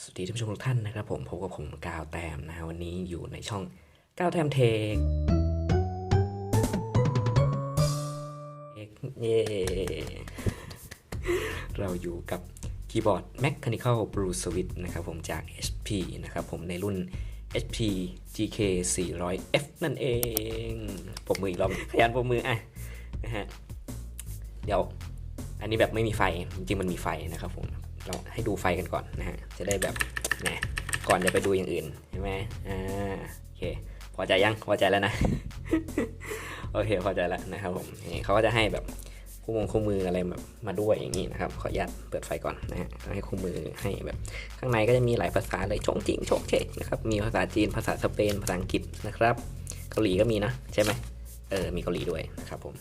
สวัสดีท่านผู้ชมทุกท่านนะครับผมพบกับผมกาวแต้มนะวันนี้อยู่ในช่องกาวแต้มเทคเย้เราอยู่กับคีย์บอร์ด Mechanical Blue Switch นะครับผมจาก HP นะครับผมในรุ่น HP GK 400F นั่นเองปมมืออีกรอบขยันปมมืออะนะฮะเดี๋ยวอันนี้แบบไม่มีไฟจริงมันมีไฟนะครับผม เราให้ดูไฟกันก่อนนะฮะ จะได้แบบนะก่อนจะไปดูอย่างอื่นใช่ไหมอ่าโอเค พอใจยัง พอใจแล้วนะ โอเค พอใจแล้วนะครับผมนี่เขาก็จะให้แบบคู่มงคู่มืออะไรแบบมาด้วยอย่างนี้นะครับ ขออนุญาตเปิดไฟก่อนนะฮะให้คู่มือให้แบบ ข้างในก็จะมีหลายภาษาเลยชงจริงชงเชกนะครับ มีภาษาจีน ภาษาสเปน ภาษาอังกฤษนะครับ เกาหลีก็มีนะใช่ไหมเออ มีเกาหลีด้วยนะครับผม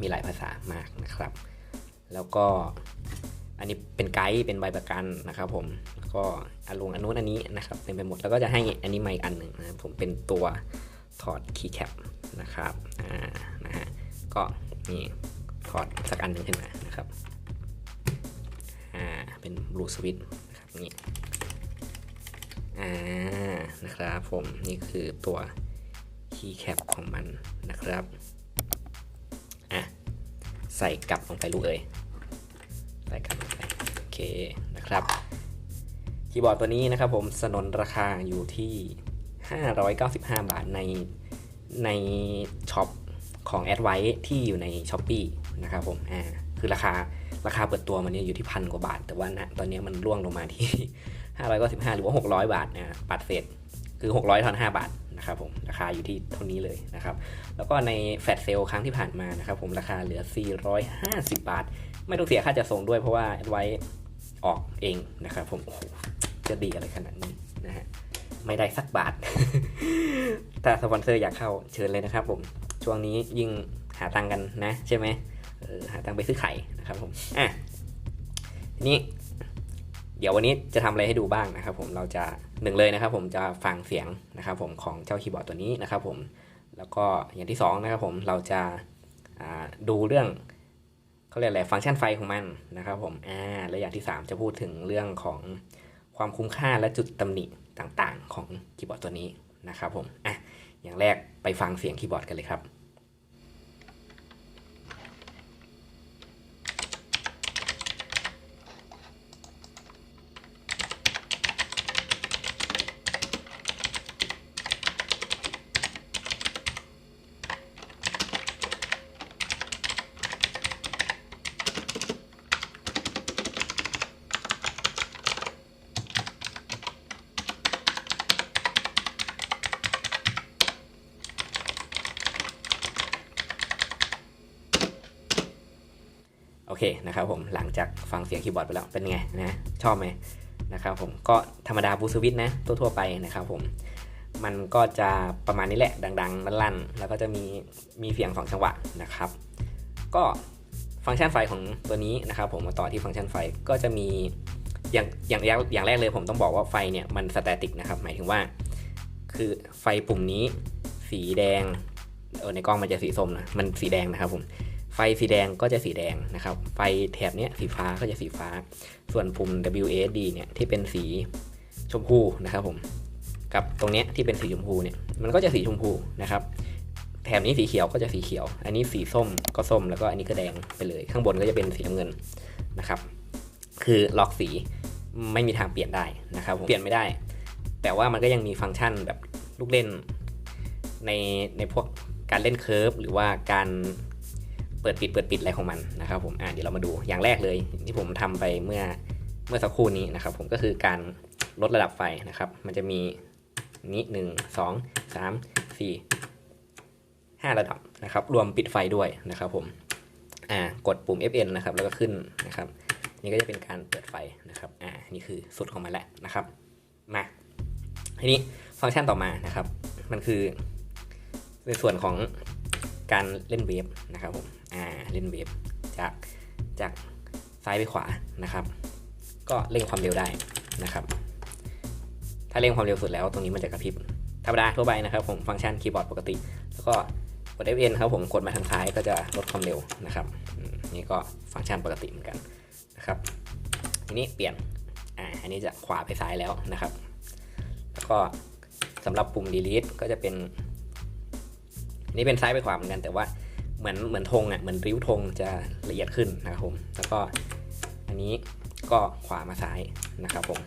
มีหลายภาษามากนะครับ แล้วก็ อันนี้เป็นไกด์เป็นใบประกันนะครับผมแล้วก็อารมณ์อันนู้นอันนี้นะครับเต็มไปหมดแล้วก็จะให้อันนี้มาอีกอันหนึ่งนะครับผมเป็นตัวถอดคีย์แคปนะครับอ่านะฮะก็นี่ถอดสักอันหนึ่งขึ้นมานะครับอ่าเป็นบลูสวิตนะครับนี่อ่านะครับผมนี่คือตัวคีย์แคปของมันนะครับอะใส่กลับลงไปลูกเอ้ย นะครับคีย์บอร์ดตัวนี้นะครับผมสนนราคาอยู่ที่ 595 บาทในในช็อปของ a d v i ที่อยู่ใน s h อ p e e นะครับผมอ่าคือราคาราคาเปิดตัวมันเนี่ยอยู่ที่พันกว่าบาท แต่ว่าณตอนนี้มันร่วงลงมาที่ 595 หรือว่า 600 บาทนะปัดเศษคือ 600ทอน5บาทนะครับผมราคาอยู่ที่เท่านี้เลยนะครับ แล้วก็ในแฟลชเซลครั้งที่ผ่านมานะครับผมราคาเหลือ 450 บาท ไม่ต้องเสียค่าจัดส่งด้วยเพราะว่าไว้ ออกเองนะครับผมโอ้โหจะดีอะไรขนาดนี้นะฮะไม่ได้สักบาทถ้าสปอนเซอร์อยากเข้าเชิญเลยนะครับผมช่วงนี้ยิ่งหาตังกันนะ ใช่ไหมหาตังไปซื้อไข่นะครับผมอะทีนี้เดี๋ยววันนี้จะทำอะไรให้ดูบ้างนะครับผมเราจะหนึ่งเลยนะครับผมจะฟังเสียงนะครับผมของเจ้าคีย์บอร์ดตัวนี้นะครับผมแล้วก็อย่างที่สองนะครับผมเราจะาดูเรื่อง เขาเรียกอะไรฟังก์ชันไฟของมันนะครับผมอ่าและอย่างที่ 3 จะพูดถึงเรื่องของความคุ้มค่าและจุดตำหนิต่างๆ ของคีย์บอร์ดตัวนี้นะครับผมอะอย่างแรกไปฟังเสียงคีย์บอร์ดกันเลยครับ เคนะครับผมหลังจากฟังเสียงคีย์บอร์ดไปแล้วเป็นไงนะชอบไหมนะครับผมก็ธรรมดาบูสวิตนะทั่วๆไปนะครับผมมันก็จะประมาณนี้แหละดังๆลั่นๆ แล้วก็จะมีมีเสียงสองจังหวะนะครับ ก็ฟังก์ชันไฟของตัวนี้นะครับ ผมมาต่อที่ฟังก์ชันไฟก็จะมีอย่างอย่างอย่างอย่างแรกเลยผมต้องบอกว่าไฟเนี่ยมันสแตติกนะครับหมายถึงว่า คือไฟปุ่มนี้สีแดงเออในกล้องมันจะสีส้มนะมันสีแดงนะครับผม ฟสีแดงก็จะสีแดงนะครับ ไฟแถบนี้สีฟ้าก็จะสีฟ้า ส่วนปุ่ม WASD เนี่ยที่เป็นสีชมพูนะครับผม กับตรงนี้ที่เป็นสีชมพูเนี่ย มันก็จะสีชมพูนะครับ แถบนี้สีเขียวก็จะสีเขียว อันนี้สีส้มก็ส้ม แล้วก็อันนี้ก็แดงไปเลย ข้างบนก็จะเป็นสีน้ำเงินนะครับ คือล็อกสีไม่มีทางเปลี่ยนได้นะครับผม เปลี่ยนไม่ได้ แต่ว่ามันก็ยังมีฟังก์ชันแบบลูกเล่นในในพวกการเล่นเคิร์ฟหรือว่าการ เปิดปิดเปิดปิดอะไรของมันนะครับผมอ่าเดี๋ยวเรามาดูอย่างแรกเลยที่ผมทำไปเมื่อเมื่อสักครู่นี้นะครับ ผมก็คือการลดระดับไฟนะครับ มันจะมีนี้หนึ่งสองสามสี่ห้าระดับนะครับ รวมปิดไฟด้วยนะครับ ผมอ่ากดปุ่ม Fn นะครับ แล้วก็ขึ้นนะครับ นี่ก็จะเป็นการเปิดไฟนะครับอ่านี่คือสุดของมันแล้วนะครับ มาทีนี้ฟังก์ชันต่อมานะครับ มันคือในส่วนของการเล่นเวฟนะครับผม อ่าเล่นเวฟจากจากซ้ายไปขวานะครับ ก็เร่งความเร็วได้นะครับ ถ้าเร่งความเร็วสุดแล้วตรงนี้มันจะกระพริบธรรมดาทั่วไปนะครับผมฟังก์ชันคีย์บอร์ดปกติ แล้วก็กด Fn ครับผมกดมาทางซ้ายก็จะลดความเร็วนะครับนี่ก็ฟังก์ชันปกติเหมือนกันนะครับทีนี้เปลี่ยนอ่าอันนี้จะขวาไปซ้ายแล้วนะครับ แล้วก็สำหรับปุ่ม delete ก็จะเป็นนนี่เป็นซ้ายไปขวาเหมือนกันแต่ว่า เหมือนเหมือนธงอะเหมือนริ้วธงจะละเอียดขึ้นนะครับผมแล้วก็อันนี้ก็ขวามาซ้ายนะครับผม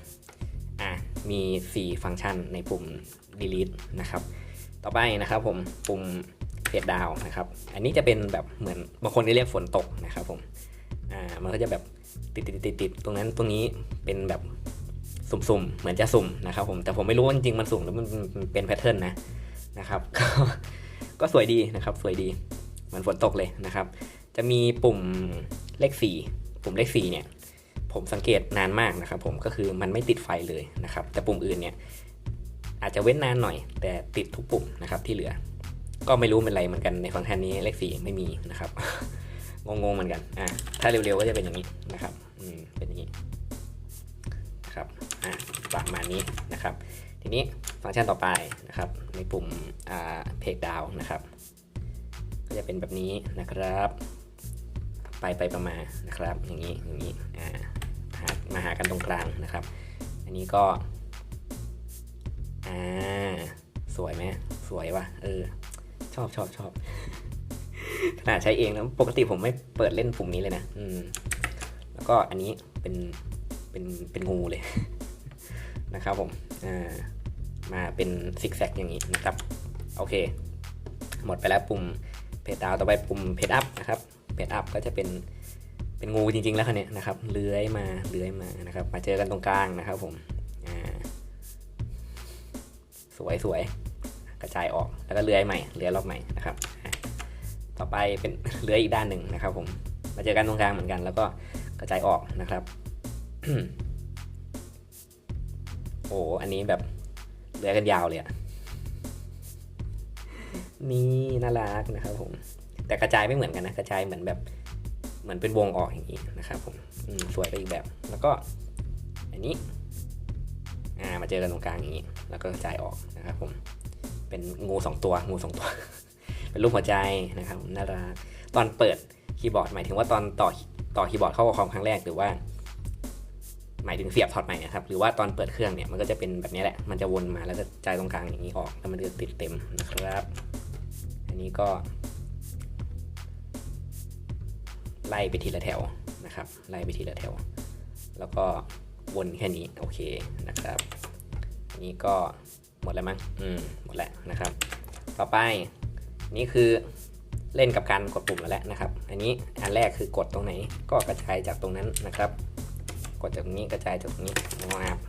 อะมี 4 ฟังก์ชันในปุ่ม delete นะครับ ต่อไปนะครับผมปุ่มเพจดาวนะครับ อันนี้จะเป็นแบบเหมือนบางคนเรียกฝนตกนะครับผมอ่ามันก็จะแบบติดติดติดติดตรงนั้นตรงนี้เป็นแบบสุ่มๆ เหมือนจะสุ่มนะครับผมแต่ผมไม่รู้ว่าจริงๆมันสุ่มแล้วมันเป็นแพทเทิร์นนะนะครับก็ก็สวยดีนะครับสวยดี มือนฝนตกเลยนะครับ จะมีปุ่มเลข 4 ปุ่มเลข4เนี่ยผมสังเกตนานมากนะครับ ผมก็คือมันไม่ติดไฟเลยนะครับ แต่ปุ่มอื่นเนี่ยอาจจะเว้นนานหน่อย แต่ติดทุกปุ่มนะครับที่เหลือ ก็ไม่รู้เป็นไรเหมือนกันในฟังก์ชันนี้เลขสี่ไม่มีนะครับงงๆเหมือนกันอะถ้าเร็วๆก็จะเป็นอย่างนี้นะครับอืมเป็นอย่างนี้ครับอะประมาณนี้นะครับ ทีนี้ฟังก์ชันต่อไปนะครับในปุ่มอ่าเพจดาวนะครับ ก็จะเป็นแบบนี้นะครับ ไปไปประมาณนะครับ อย่างนี้อย่างนี้อ่ามาหากันตรงกลางนะครับ อันนี้ก็อ่าสวยไหมสวยว่ะเออ ชอบชอบชอบขนาดใช้เองนะปกติผมไม่เปิดเล่นปุ่มนี้เลยนะอืมแล้วก็อันนี้เป็นเป็นเป็นงูเลยนะครับผมอ่ามาเป็นซิกแซกอย่างนี้นะครับ โอเค หมดไปแล้วปุ่ม เพจดาวต่อไปปุ่มเพจอัพนะครับเพจอัพก็จะเป็นเป็นงูจริงๆแล้วคันนี้ยนะครับเลื้อยมาเลื้อยมานะครับ มาเจอกันตรงกลางนะครับผมอ่าสวยสวยกระจายออกแล้วก็เลื้อยใหม่เลื้อยรอบใหม่นะครับ ต่อไปเป็นเลื้อยอีกด้านหนึ่งนะครับ ผมมาเจอกันตรงกลางเหมือนกัน แล้วก็กระจายออกนะครับโอ้อันนี้แบบเลื้อยกันยาวเลยอะ นี่น่ารักนะครับผม แต่กระจายไม่เหมือนกันนะ กระจายเหมือนแบบ เหมือนเป็นวงออกอย่างนี้นะครับผมสวยไปอีกแบบ แล้วก็ อันนี้อ่ามาเจอกันตรงกลางอย่างนี้ แล้วก็กระจายออกนะครับผม เป็นงูสองตัว งูสองตัว เป็นรูปหัวใจนะครับน่ารัก ตอนเปิดคีย์บอร์ดหมายถึงว่าตอนต่อต่อคีย์บอร์ดเข้ากับคอมครั้งแรกหรือว่าหมายถึงเสียบถอดใหม่นะครับ หรือว่าตอนเปิดเครื่องเนี่ยมันก็จะเป็นแบบนี้แหละ มันจะวนมาแล้วจะจ่ายตรงกลางอย่างนี้ออก แล้วมันจะติดเต็มนะครับ อันนี้ก็ไล่ไปทีละแถวนะครับ ไล่ไปทีละแถว แล้วก็วนแค่นี้โอเคนะครับอันนี้ก็หมดแล้วมั้งอืมหมดแล้วนะครับ ต่อไปนี่คือเล่นกับการกดปุ่มแล้วแหละนะครับ อันนี้อันแรกคือกดตรงไหนก็กระจายจากตรงนั้นนะครับ กดจากตรงนี้กระจายจากตรงนี้นะครับ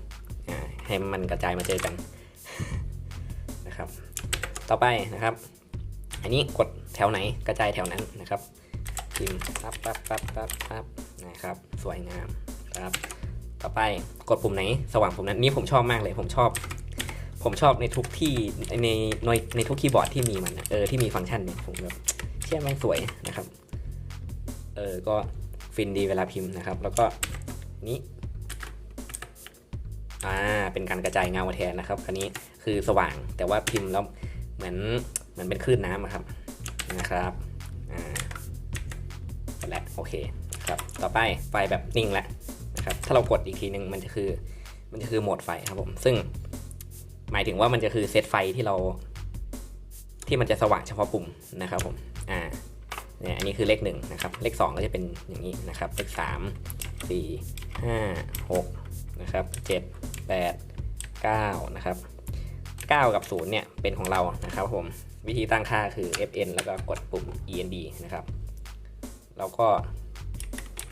อ่าให้มันกระจายมาเจอกันนะครับ ต่อไปนะครับ อันนี้กดแถวไหนกระจายแถวนั้นนะครับพิมพ์ปั๊บปั๊บปั๊บปั๊บปั๊บนะครับ สวยงามครับ ต่อไปกดปุ่มไหน สว่างปุ่มนั้นนี่ผมชอบมากเลย ผมชอบ ผมชอบในทุกที่ในในในทุกคีย์บอร์ดที่มีมันเออที่มีฟังก์ชันเนี่ยผมแบบเชื่อม่งสวยนะครับ เออก็ฟินดีเวลาพิมพ์นะครับ แล้วก็นี้อ่าเป็นการกระจายเงาแทนนะครับ อันนี้คือสว่างแต่ว่าพิมพ์แล้วเหมือน มือนเป็นคลื่นน้ำอะครับนะครับอ่าแล้วโอเคครับต่อไปไฟแบบนิ่งแล้วนะครับถ้าเรากดอีกทีนึงมันจะคือมันจะคือโหมดไฟครับผมซึ่งหมายถึงว่ามันจะคือเซตไฟที่เราที่มันจะสว่างเฉพาะปุ่มนะครับผมอ่าเนี่ยอันนี้คือเลขหนึ่งนะครับ เลข2ก็จะเป็นอย่างนี้นะครับ เลข3 4 5 6นะครับ7 8 9นะครับ9กับ0เนี่ยเป็นของเรานะครับผม วิธีตั้งค่าคือ fn แล้วก็กดปุ่ม end นะครับแล้วก็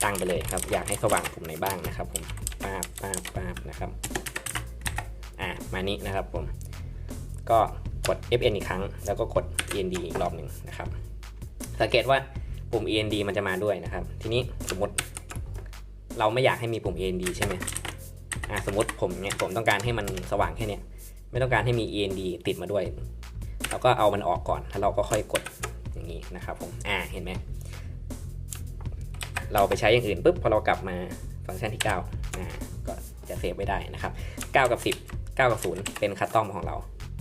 ตั้งไปเลยครับ อยากให้สว่างปุ่มไหนบ้างนะครับ ผมป้าบปาบปานะครับอ่ามานี้นะครับผม ก็กด Fn อีกครั้ง แล้วก็กด END อีกรอบหนึ่งนะครับสังเกตว่าปุ่ม END มันจะมาด้วยนะครับ ทีนี้สมมติเราไม่อยากให้มีปุ่ม END ใช่ไหมอ่าสมมติผมเนี่ยผมต้องการให้มันสว่างแค่เนี้ยไม่ต้องการให้มี END ติดมาด้วย เราก็เอามันออกก่อนแล้วเราก็ค่อยกดอย่างนี้นะครับผมอ่าเห็นไหมเราไปใช้อย่างอื่นปุ๊บพอเรากลับมาฟังก์ชันที่9อ่าก็จะเซฟไม่ได้นะครับ 9 กับ 10 9 กับ 0 เป็นคัสตอมของเรา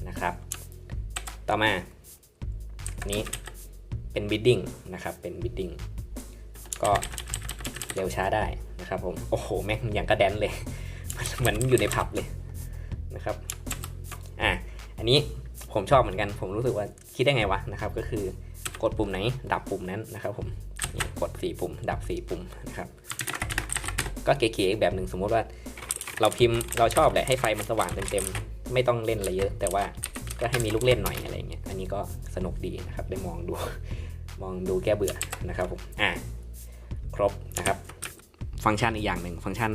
นะครับ ต่อมาอันนี้เป็นบิดดิ้งนะครับเป็นบิดดิ้งก็เร็วช้าได้นะครับผมโอ้โหแม่งอย่างกระแดนเลยเหมือนอยู่ในผับเลยนะครับอะอันนี้ ผมชอบเหมือนกัน ผมรู้สึกว่าคิดได้ไงวะนะครับ ก็คือกดปุ่มไหน ดับปุ่มนั้นนะครับ ผมกดสี่ปุ่ม ดับสี่ปุ่มนะครับ ก็เก๋ๆอีกแบบหนึ่งสมมติว่าเราพิมพ์เราชอบแหละให้ไฟมันสว่างเต็มๆไม่ต้องเล่นอะไรเยอะ แต่ว่าก็ให้มีลูกเล่นหน่อยอะไรเงี้ยอันนี้ก็สนุกดีนะครับได้มองดูมองดูแก้เบื่อนะครับผมอะครบนะครับ ฟังก์ชันอีกอย่างหนึ่งฟังก์ชัน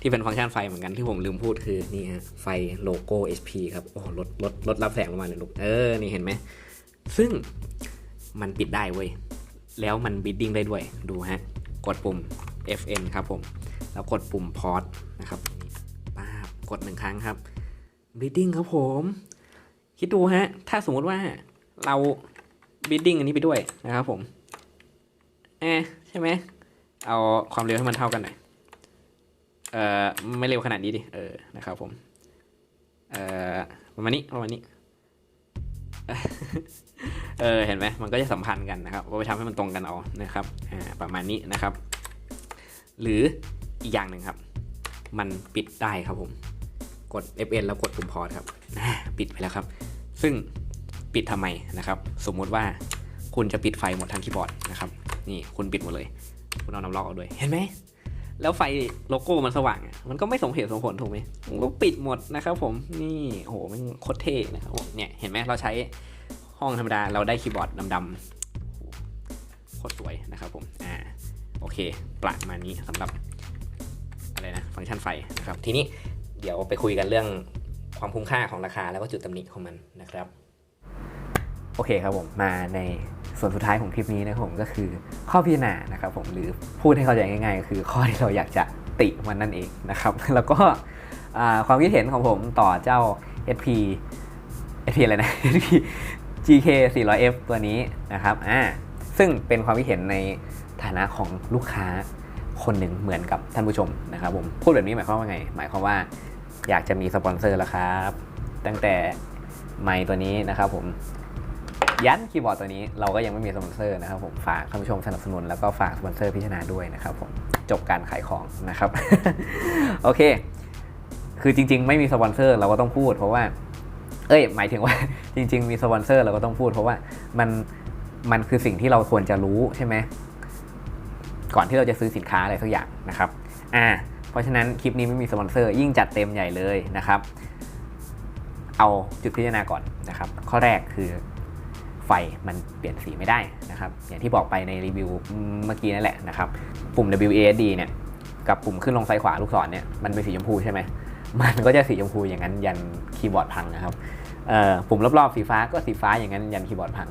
ที่เป็นฟังก์ชันไฟเหมือนกันที่ผมลืมพูดคือนี่ฮะไฟโลโก้ HP ครับโอ้ลดลดลดรับแสงลงมาเลยลูกเออนี่เห็นไหมซึ่งมันปิดได้เว้ยแล้วมันบิดดิ้งได้ด้วยดูฮะกดปุ่ม FN ครับผม แล้วกดปุ่มพอ s นะครับป้ากดหนึ่งครั้งครับบิดดิ้งครับผม คิดดูฮะ ถ้าสมมติว่าเราบิดดิ้งอันนี้ไปด้วยนะครับผม เอะใช่ไหม เอาความเร็วให้มันเท่ากันหน่อย เอ่อไม่เร็วขนาดนี้ดิ เออ นะครับผม เอ่อประมาณนี้ประมาณนี้ เออ เห็นไหมมันก็จะสัมพันธ์กันนะครับว่าไปทำให้มันตรงกันเอา นะครับ อ่า ประมาณนี้นะครับ หรืออีกอย่างหนึ่งครับ มันปิดได้ครับผม กด FN แล้วกดปุ่มพอร์ตครับ ปิดไปแล้วครับ ซึ่งปิดทำไมนะครับ สมมุติว่าคุณจะปิดไฟหมดทั้งคีย์บอร์ดนะครับ นี่คุณปิดหมดเลย คุณเอาน้ำล็อกออกด้วย เห็นไหม แล้วไฟโลโก้มันสว่างอะมันก็ไม่สมเหตุสมผลถูกไหมมันก็ปิดหมดนะครับผมนี่โอ้โหมันโคตรเท่นะครับผมเนี่ยเห็นไหมเราใช้ห้องธรรมดาเราได้คีย์บอร์ดดำๆโคตรสวยนะครับผมอ่าโอเค ประมาณนี้สำหรับอะไรนะฟังก์ชันไฟนะครับทีนี้เดี๋ยวไปคุยกันเรื่องความคุ้มค่าของราคาแล้วก็จุดตำหนิของมันนะครับ โอเคครับผมมาใน ส่วนสุดท้ายของคลิปนี้นะครับผมก็คือข้อพิจารณานะครับผมหรือพูดให้เข้าใจง่ายๆก็คือข้อที่เราอยากจะติมันนั่นเองนะครับ แล้วก็ความคิดเห็นของผมต่อเจ้า SP SP อะไรนะ SP GK 400F ตัวนี้นะครับอ่าซึ่งเป็นความคิดเห็นในฐานะของลูกค้าคนหนึ่งเหมือนกับท่านผู้ชมนะครับผมพูดแบบนี้หมายความว่าไง หมายความว่าอยากจะมีสปอนเซอร์แล้วครับ ตั้งแต่ไมค์ตัวนี้นะครับผม ยันคีย์บอร์ดตัวนี้เราก็ยังไม่มีสปอนเซอร์นะครับผมฝากท่านผู้ชมสนับสนุนแล้วก็ฝากสปอนเซอร์พิจารณาด้วยนะครับผมจบการขายของนะครับ โอเค คือจริง ๆ ไม่มีสปอนเซอร์เราก็ต้องพูด เพราะว่า เอ้ย หมายถึงว่า จริง ๆ มีสปอนเซอร์เราก็ต้องพูด เพราะว่ามันมันคือสิ่งที่เราควรจะรู้ใช่ไหมก่อนที่เราจะซื้อสินค้าอะไรสักอย่างนะครับ อ่า เพราะฉะนั้นคลิปนี้ไม่มีสปอนเซอร์ยิ่งจัดเต็มใหญ่เลยนะครับ เอาจุดพิจารณาก่อนนะครับ ข้อแรกคือ ไฟมันเปลี่ยนสีไม่ได้นะครับ อย่างที่บอกไปในรีวิวเมื่อกี้นั่นแหละนะครับ ปุ่ม WASD เนี่ย กับปุ่มขึ้นลงซ้ายขวาลูกศรเนี่ย มันเป็นสีชมพูใช่ไหม มันก็จะสีชมพูอย่างนั้นยันคีย์บอร์ดพังนะครับปุ่มรอบๆสีฟ้าก็สีฟ้าอย่างนั้นยันคีย์บอร์ดพัง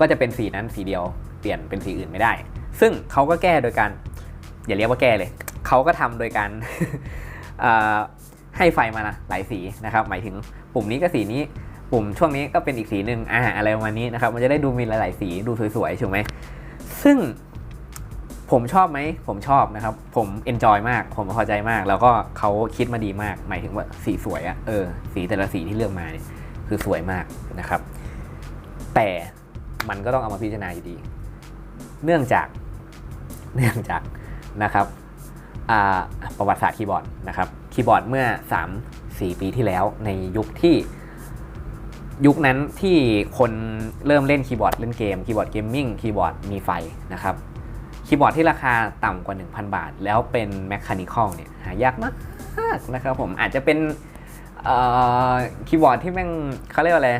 ก็จะเป็นสีนั้นสีเดียว เปลี่ยนเป็นสีอื่นไม่ได้ ซึ่งเขาก็แก้โดยการ อย่าเรียกว่าแก้เลย เขาก็ทำโดยการให้ไฟมาหลายสีนะครับ หมายถึงปุ่มนี้ก็สีนี้ ปุ่มช่วงนี้ก็เป็นอีกสีหนึ่งอ่าอะไรประมาณนี้นะครับ มันจะได้ดูมีหลาย ๆ สีดูสวยๆถูกไหมซึ่งผมชอบไหม ผมชอบนะครับ ผมเอนจอยมาก ผมพอใจมาก แล้วก็เขาคิดมาดีมาก หมายถึงว่าสีสวยอะเออ สีแต่ละสีที่เลือกมาเนี่ยคือสวยมากนะครับ แต่มันก็ต้องเอามาพิจารณาอยู่ดี เนื่องจาก เนื่องจากนะครับประวัติศาสตร์คีย์บอร์ดนะครับ คีย์บอร์ดเมื่อ 3-4 ปีที่แล้วในยุคที่ ยุคนั้นที่คนเริ่มเล่นคีย์บอร์ดเล่นเกมคีย์บอร์ดเกมมิ่งคีย์บอร์ดมีไฟนะครับคีย์บอร์ดที่ราคาต่ำกว่า 1,000 บาท แล้วเป็นแมคคานิคอลเนี่ยหายากมากนะครับผมอาจจะเป็นคีย์บอร์ดที่แม่งเขาเรียกว่าอะไร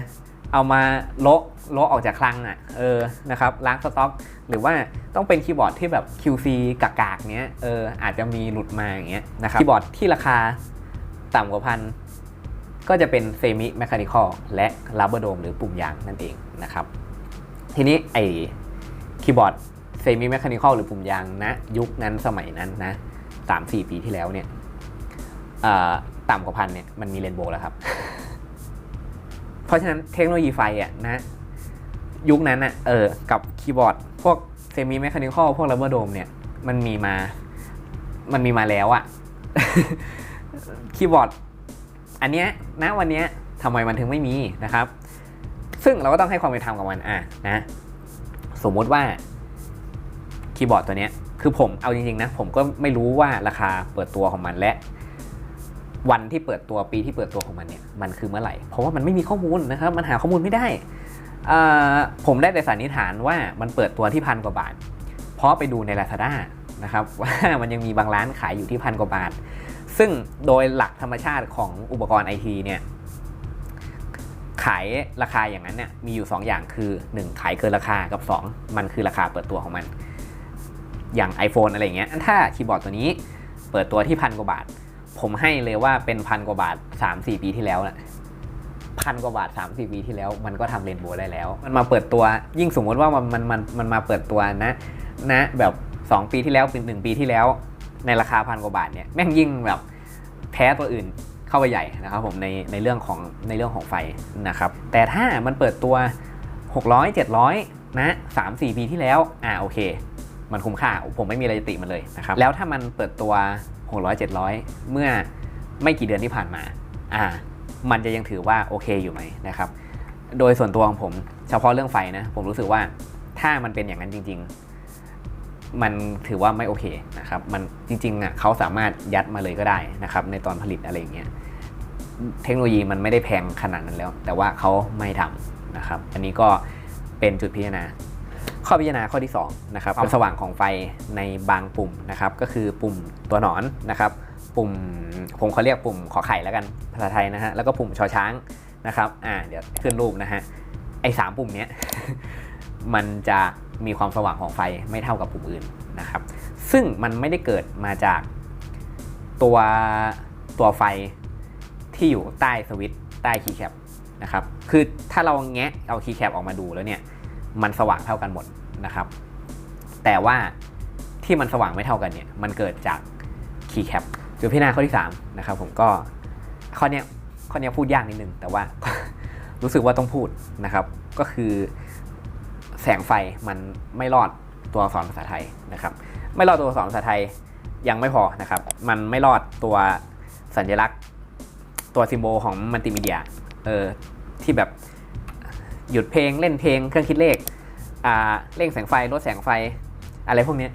เอามาโละโละออกจากคลังอะเออนะครับล้างสต็อก หรือว่าต้องเป็นคีย์บอร์ดที่แบบ QC กากๆเนี้ยเอออาจจะมีหลุดมาอย่างเงี้ยนะครับคีย์บอร์ดที่ราคาต่ำกว่าพัน ก็จะเป็นเซมิแมคานิคอลและลับเบอร์โดมหรือปุ่มยางนั่นเองนะครับ ทีนี้ไอคีย์บอร์ดเซมิแมคานิคอลหรือปุ่มยางนะยุคนั้นสมัยนั้นนะสามสี่ปีที่แล้วเนี่ยต่ำกว่าพันเนี่ยมันมีเรนโบว์แล้วครับ เพราะฉะนั้นเทคโนโลยีไฟอะนะ ยุคนั้นอะเออกับคีย์บอร์ด พวกเซมิแมคานิคอลพวกลับเบอร์โดมเนี่ยมันมีมา มันมีมาแล้วอะคีย์บอร์ด อันเนี้ยณวันเนี้ยทำไมมันถึงไม่มีนะครับ ซึ่งเราก็ต้องให้ความเป็นธรรมกับมันอะนะสมมติว่าคีย์บอร์ดตัวเนี้ยคือผมเอาจริงๆนะผมก็ไม่รู้ว่าราคาเปิดตัวของมันและ วันที่เปิดตัวปีที่เปิดตัวของมันเนี่ยมันคือเมื่อไหร่เพราะว่ามันไม่มีข้อมูลนะครับ มันหาข้อมูลไม่ได้ผมได้แต่สันนิษฐานว่ามันเปิดตัวที่พันกว่าบาท เพราะไปดูใน Lazada นะครับว่ามันยังมีบางร้านขายอยู่ที่พันกว่าบาท ซึ่งโดยหลักธรรมชาติของอุปกรณ์ไอทีเนี่ยขายราคาอย่างนั้นเนี่ยมีอยู่ 2 อย่างคือ 1 ขายเกินราคากับ 2 มันคือราคาเปิดตัวของมัน อย่าง iPhone อะไรเงี้ยถ้าคีย์บอร์ดตัวนี้เปิดตัวที่พันกว่าบาท ผมให้เลยว่าเป็นพันกว่าบาท 3-4 ปีที่แล้วนะพันกว่าบาท 3-4 ปีที่แล้ว มันก็ทำเรนโบว์ได้แล้ว มันมาเปิดตัวยิ่งสมมติว่ามันมันมันมันมาเปิดตัวนะนะแบบ 2 ปีที่แล้วเป็นหนึ่งปีที่แล้ว ในราคาพันกว่าบาทเนี่ยแม่งยิ่งแบบแพ้ตัวอื่นเข้าไปใหญ่นะครับผมในในเรื่องของในเรื่องของไฟนะครับแต่ถ้ามันเปิดตัว 600 700 นะ3 4 ปีที่แล้วอ่าโอเค มันคุ้มค่าผมไม่มีอะไรติมันเลยนะครับแล้วถ้ามันเปิดตัว 600 700 เมื่อไม่กี่เดือนที่ผ่านมาอ่ามันจะยังถือว่าโอเคอยู่ไหมนะครับโดยส่วนตัวของผมเฉพาะเรื่องไฟนะผมรู้สึกว่าถ้ามันเป็นอย่างนั้นจริง ๆ มันถือว่าไม่โอเคนะครับ มันจริงๆอะเขาสามารถยัดมาเลยก็ได้นะครับ ในตอนผลิตอะไรอย่างเงี้ย เทคโนโลยีมันไม่ได้แพงขนาดนั้นแล้ว แต่ว่าเขาไม่ทำนะครับ อันนี้ก็เป็นจุดพิจารณา ข้อพิจารณาข้อที่2นะครับความสว่างของไฟในบางปุ่มนะครับ ก็คือปุ่มตัวหนอนนะครับ ปุ่มผมเขาเรียกปุ่มขอไข่แล้วกันภาษาไทยนะฮะ แล้วก็ปุ่มชอช้างนะครับ อ่า เดี๋ยวขึ้นรูปนะฮะ ไอ้สามปุ่มเนี้ย มันจะ มีความสว่างของไฟไม่เท่ากับปุ่มอื่นนะครับ ซึ่งมันไม่ได้เกิดมาจากตัวตัวไฟที่อยู่ใต้สวิตช์ใต้คีย์แคปนะครับ คือถ้าเราแงะเอาคีย์แคปออกมาดูแล้วเนี่ย มันสว่างเท่ากันหมดนะครับ แต่ว่าที่มันสว่างไม่เท่ากันเนี่ย มันเกิดจากคีย์แคปจุดพิจารณาข้อที่3นะครับผมก็ข้อเนี้ยข้อเนี้ยพูดยากนิดนึง แต่ว่ารู้สึกว่าต้องพูดนะครับ ก็คือ แสงไฟมันไม่รอดตัวอักษรภาษาไทยนะครับ ไม่รอดตัวอักษรภาษาไทยยังไม่พอนะครับ มันไม่รอดตัวสัญลักษณ์ ตัวซิมโบลของมัลติมีเดียเออที่แบบหยุดเพลงเล่นเพลงเครื่องคิดเลขอ่าเร่งแสงไฟลดแสงไฟอะไรพวกนี้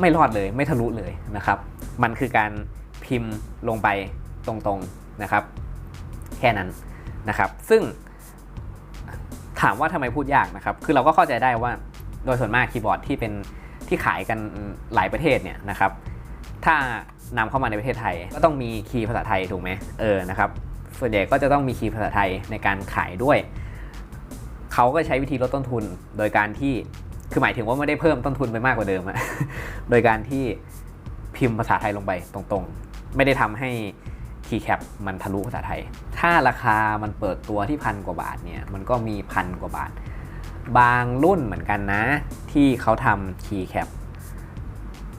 ไม่รอดเลยไม่ทะลุเลยนะครับ มันคือการพิมพ์ลงไปตรงๆนะครับ แค่นั้นนะครับ ซึ่ง ถามว่าทำไมพูดยากนะครับ คือเราก็เข้าใจได้ว่าโดยส่วนมากคีย์บอร์ดที่เป็นที่ขายกันหลายประเทศเนี่ยนะครับ ถ้านำเข้ามาในประเทศไทย ก็ต้องมีคีย์ภาษาไทยถูกไหมเออนะครับ ส่วนใหญ่ก็จะต้องมีคีย์ภาษาไทยในการขายด้วย เขาก็ใช้วิธีลดต้นทุนโดยการที่ คือหมายถึงว่าไม่ได้เพิ่มต้นทุนไปมากกว่าเดิมอะโดยการที่พิมพ์ภาษาไทยลงไปตรงๆ ไม่ได้ทำให้ คีย์แคปมันทะลุภาษาไทย ถ้าราคามันเปิดตัวที่พันกว่าบาทเนี่ย มันก็มีพันกว่าบาท บางรุ่นเหมือนกันนะ ที่เขาทำคีย์แคป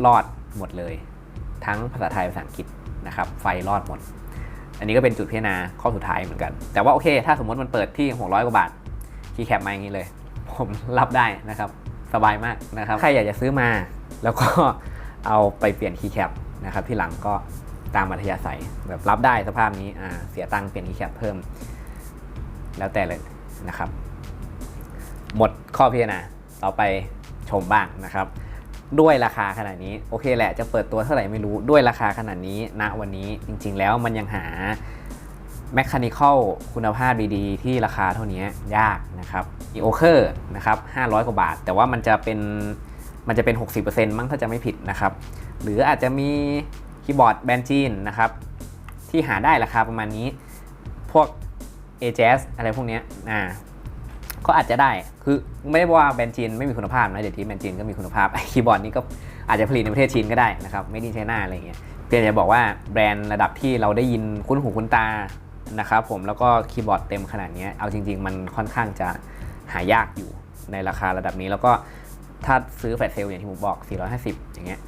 รอดหมดเลย ทั้งภาษาไทยภาษาอังกฤษนะครับ ไฟรอดหมด อันนี้ก็เป็นจุดพิจารณาข้อสุดท้ายเหมือนกัน แต่ว่าโอเค ถ้าสมมติมันเปิดที่ 600 กว่าบาท คีย์แคปมาอย่างนี้เลย ผมรับได้นะครับ สบายมากนะครับ ใครอยากจะซื้อมา แล้วก็เอาไปเปลี่ยนคีย์แคปนะครับที่หลังก็ ตามอัธยาศัยแบบรับได้สภาพนี้อ่าเสียตังค์เปลี่ยนคีย์แคปเพิ่ม แล้วแต่เลยนะครับ หมดข้อพิจารณาต่อไปชมบ้างนะครับ ด้วยราคาขนาดนี้โอเคแหละจะเปิดตัวเท่าไหร่ไม่รู้ด้วยราคาขนาดนี้ณวันนี้จริง ๆ แล้วมันยังหาแมคคานิคอลคุณภาพดีๆ ที่ราคาเท่านี้ยากนะครับอีโอเคอร์นะครับ500 กว่าบาท แต่ว่ามันจะเป็นมันจะเป็น 60%มั้งถ้าจะไม่ผิดนะครับ หรืออาจจะมี คีย์บอร์ดแบรนด์จีนนะครับ ที่หาได้ราคาประมาณนี้ พวก a j a z อะไรพวกนี้อ่าก็อาจจะได้คือไม่ได้ว่าแบรนด์จีนไม่มีคุณภาพนะเดี๋ยวที่แบรนด์จีนก็มีคุณภาพคีย์บอร์ดนี้ก็อาจจะผลิตในประเทศจีนก็ได้นะครับไม่ดีใช้หน้าอะไรอย่างเงี้ยเพียงจะบอกว่าแบรนด์ระดับที่เราได้ยินคุ้นหูคุ้นตานะครับผมแล้วก็คีย์บอร์ดเต็มขนาดนี้เอาจริง ๆ มันค่อนข้างจะหายากอยู่ในราคาระดับนี้แล้วก็ถ้าซื้อแฟลชเซลอย่างที่ผมบอก 450 อย่างเงี้ย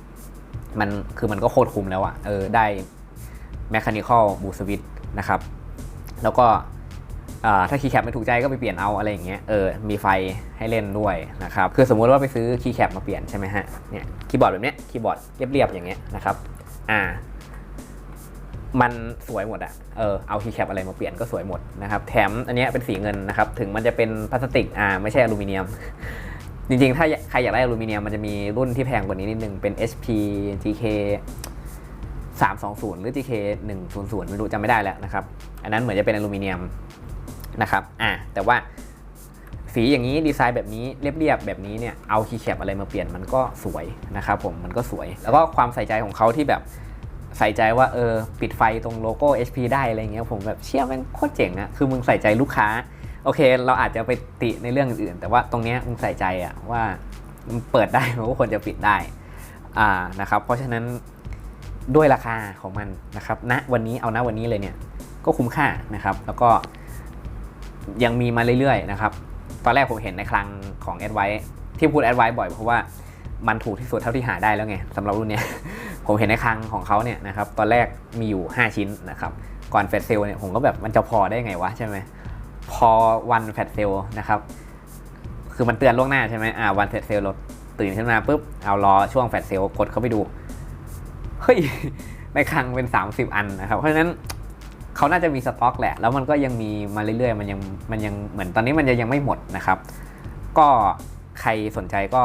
มันคือมันก็โคตรคุ้มแล้วอะเออได้ Mechanical Boost Switch นะครับ แล้วก็อ่าถ้าคีย์แคปไม่ถูกใจก็ไปเปลี่ยนเอาอะไรอย่างเงี้ยเออมีไฟให้เล่นด้วยนะครับคือสมมุติว่าไปซื้อคีย์แคปมาเปลี่ยนใช่ไหมฮะเนี่ยคีย์บอร์ดแบบเนี้ยคีย์บอร์ดเรียบๆอย่างเงี้ยนะครับอ่ามันสวยหมดอะเออเอาคีย์แคปอะไรมาเปลี่ยนก็สวยหมดนะครับแถมอันเนี้ยเป็นสีเงินนะครับถึงมันจะเป็นพลาสติกอ่าไม่ใช่อลูมิเนียม จริงๆ ถ้าใครอยากได้อลูมิเนียมมันจะมีรุ่นที่แพงกว่านี้นิดนึง เป็น HP GK 320 หรือ GK 100 ไม่รู้จำไม่ได้แล้วนะครับ อันนั้นเหมือนจะเป็นอลูมิเนียมนะครับ อ่าแต่ว่าสีอย่างนี้ดีไซน์แบบนี้เรียบๆแบบนี้เนี่ยเอาคีย์แคปอะไรมาเปลี่ยนมันก็สวยนะครับผมมันก็สวย แล้วก็ความใส่ใจของเขาที่แบบใส่ใจว่าเออปิดไฟตรงโลโก้ HP ได้อะไรเงี้ยผมแบบเชื่อม่งโคตรเจ๋งอะคือมึงใส่ใจลูกค้า โอเค เราอาจจะไปติในเรื่องอื่นๆ แต่ว่าตรงนี้มึงใส่ใจอะว่ามันเปิดได้มันก็ควรจะปิดได้อ่านะครับเพราะฉะนั้นด้วยราคาของมันนะครับณวันนี้เอาณวันนี้เลยเนี่ยก็คุ้มค่านะครับ แล้วก็ยังมีมาเรื่อยๆนะครับ ตอนแรกผมเห็นในคลังของ a d v i ที่พูด a d v i บ่อยเพราะว่ามันถูกที่สุดเท่าที่หาได้แล้วไงสำหรับรุ่นเนี้ยผมเห็นในคลังของเขาเนี่ยนะครับตอนแรกมีอยู่ 5 ชิ้นนะครับก่อนแฟลชเซลเนี่ยผมก็แบบมันจะพอได้ไงวะใช่ไหม พอวันแฟลชเซลนะครับ คือมันเตือนล่วงหน้าใช่ไหมอ่าวันแฟลชเซลเราตื่นขึ้นมาปุ๊บ เอารอช่วงแฟลชเซลกดเข้าไปดู เฮ้ยในคลังเป็น 30 อันนะครับ เพราะฉะนั้นเขาน่าจะมีสต็อกแหละ แล้วมันก็ยังมีมาเรื่อยๆ มันยังมันยังเหมือนตอนนี้มันยังยังไม่หมดนะครับ ก็ใครสนใจก็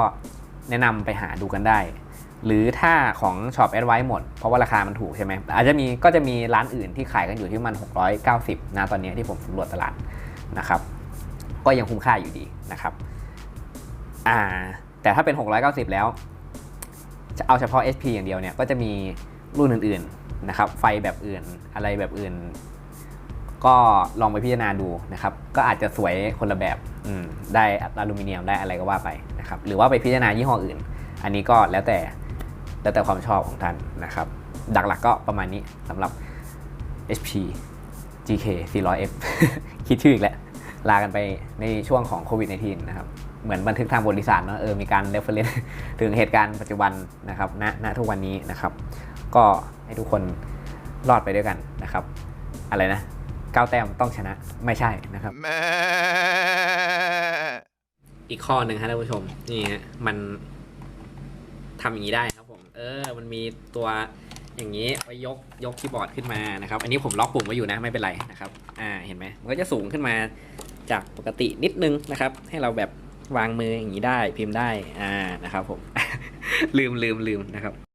แนะนำไปหาดูกันได้ หรือถ้าของช็อปแอดไว้หมด เพราะว่าราคามันถูกใช่ไหมอาจจะมีก็จะมีร้านอื่นที่ขายกันอยู่ที่ประมัน 690นะตอนนี้ที่ผมสำรวจตลาด นะครับ ก็ยังคุ้มค่าอยู่ดีนะครับอ่าแต่ถ้าเป็น 690 แล้ว จะเอาเฉพาะ SP อย่างเดียวเนี่ยก็จะมีรุ่นอื่นๆนะครับ ไฟแบบอื่นอะไรแบบอื่น ก็ลองไปพิจารณาดูนะครับ ก็อาจจะสวยคนละแบบได้อลูมิเนียมได้อะไรก็ว่าไปนะครับ หรือว่าไปพิจารณายี่ห้ออื่น อันนี้ก็แล้วแต่แล้วแต่ความชอบของท่านนะครับดักหลักก็ประมาณนี้สำหรับ HP GK 400F คิดชื่ออีกแล้ว ลากันไปในช่วงของโควิด -19 นะครับ เหมือนบันทึกทางบริษัทเนาะเออมีการ reference ถึงเหตุการณ์ปัจจุบันนะครับณณทุกวันนี้นะครับ ก็ให้ทุกคนรอดไปด้วยกันนะครับ อะไรนะก้าวแต้มต้องชนะไม่ใช่นะครับ อีกข้อหนึ่งครับท่านผู้ชม นี่ฮะมันทำอย่างนี้ได้ครับผม เออ มันมีตัว อย่างนี้ไปยกยกคีย์บอร์ดขึ้นมานะครับ อันนี้ผมล็อกปุ่มไว้อยู่นะไม่เป็นไรนะครับ อ่าเห็นไหมมันก็จะสูงขึ้นมาจากปกตินิดนึงนะครับ ให้เราแบบวางมืออย่างนี้ได้พิมพ์ได้อ่านะครับผม ลืมลืมลืมนะครับ